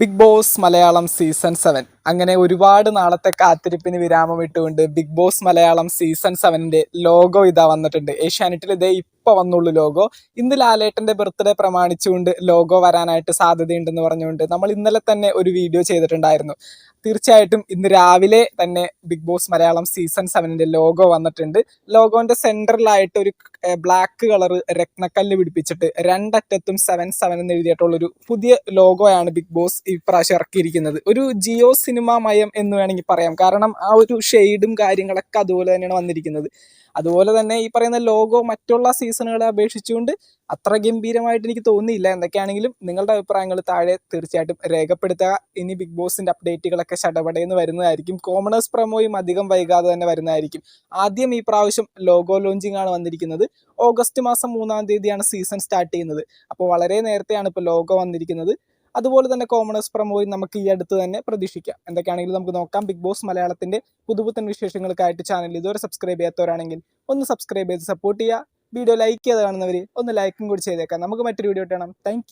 Bigg Boss Malayalam season seven അങ്ങനെ ഒരുപാട് നാളത്തെ കാത്തിരിപ്പിന് വിരാമം ഇട്ടുകൊണ്ട് ബിഗ് ബോസ് മലയാളം സീസൺ സെവനിന്റെ ലോഗോ ഇതാ വന്നിട്ടുണ്ട്. ഏഷ്യാനെറ്റിൽ ഇതേ ഇപ്പൊ വന്നുള്ളൂ ലോഗോ. ഇന്ന് ലാലേട്ടന്റെ ബർത്ത്ഡേ പ്രമാണിച്ചുകൊണ്ട് ലോഗോ വരാനായിട്ട് സാധ്യതയുണ്ടെന്ന് പറഞ്ഞുകൊണ്ട് നമ്മൾ ഇന്നലെ തന്നെ ഒരു വീഡിയോ ചെയ്തിട്ടുണ്ടായിരുന്നു. തീർച്ചയായിട്ടും ഇന്ന് രാവിലെ തന്നെ ബിഗ് ബോസ് മലയാളം സീസൺ സെവനിന്റെ ലോഗോ വന്നിട്ടുണ്ട്. ലോഗോന്റെ സെന്ററിലായിട്ട് ഒരു ബ്ലാക്ക് കളർ രത്നക്കല്ല് പിടിപ്പിച്ചിട്ട് രണ്ടറ്റത്തും സെവൻ സെവൻ എന്ന് എഴുതിയിട്ടുള്ള ഒരു പുതിയ ലോഗോയാണ് ബിഗ് ബോസ് ഇപ്രാവശ്യം ഇറക്കിയിരിക്കുന്നത്. ഒരു ജിയോ സിനിമ മയം എന്ന് വേണമെങ്കിൽ പറയാം. കാരണം ആ ഒരു ഷെയ്ഡും കാര്യങ്ങളൊക്കെ അതുപോലെ തന്നെയാണ് വന്നിരിക്കുന്നത്. അതുപോലെ തന്നെ ഈ പറയുന്ന ലോഗോ മറ്റുള്ള സീസണുകളെ അപേക്ഷിച്ചുകൊണ്ട് അത്ര ഗംഭീരമായിട്ട് എനിക്ക് തോന്നിയില്ല. എന്തൊക്കെയാണെങ്കിലും നിങ്ങളുടെ അഭിപ്രായങ്ങൾ താഴെ തീർച്ചയായിട്ടും രേഖപ്പെടുത്തുക. ഇനി ബിഗ് ബോസിന്റെ അപ്ഡേറ്റുകളൊക്കെ ചടപടയെന്ന് വരുന്നതായിരിക്കും. കോമണേഴ്സ് പ്രമോയും അധികം വൈകാതെ തന്നെ വരുന്നതായിരിക്കും. ആദ്യം ഈ പ്രാവശ്യം ലോഗോ ലോഞ്ചിങ് ആണ് വന്നിരിക്കുന്നത്. ഓഗസ്റ്റ് മാസം മൂന്നാം തീയതിയാണ് സീസൺ സ്റ്റാർട്ട് ചെയ്യുന്നത്. അപ്പോൾ വളരെ നേരത്തെയാണ് ഇപ്പോൾ ലോഗോ വന്നിരിക്കുന്നത്. അതുപോലെ തന്നെ കോമണേഴ്സ് പ്രമോയും നമുക്ക് ഈ അടുത്ത് തന്നെ പ്രതീക്ഷിക്കാം. എന്തൊക്കെയാണെങ്കിലും നമുക്ക് നോക്കാം. ബിഗ് ബോസ് മലയാളത്തിന്റെ പുതുപുത്തൻ വിശേഷങ്ങൾക്കായിട്ട് ചാനൽ ഇതുവരെ സബ്സ്ക്രൈബ് ചെയ്യാത്തവരാണെങ്കിൽ ഒന്ന് സബ്സ്ക്രൈബ് ചെയ്ത് സപ്പോർട്ട് ചെയ്യുക. വീഡിയോ ലൈക്ക് ചെയ്ത് കാണുന്നവർ ഒന്ന് ലൈക്കും കൂടി ചെയ്തേക്കാം. നമുക്ക് മറ്റൊരു വീഡിയോ കിട്ടണം താങ്ക്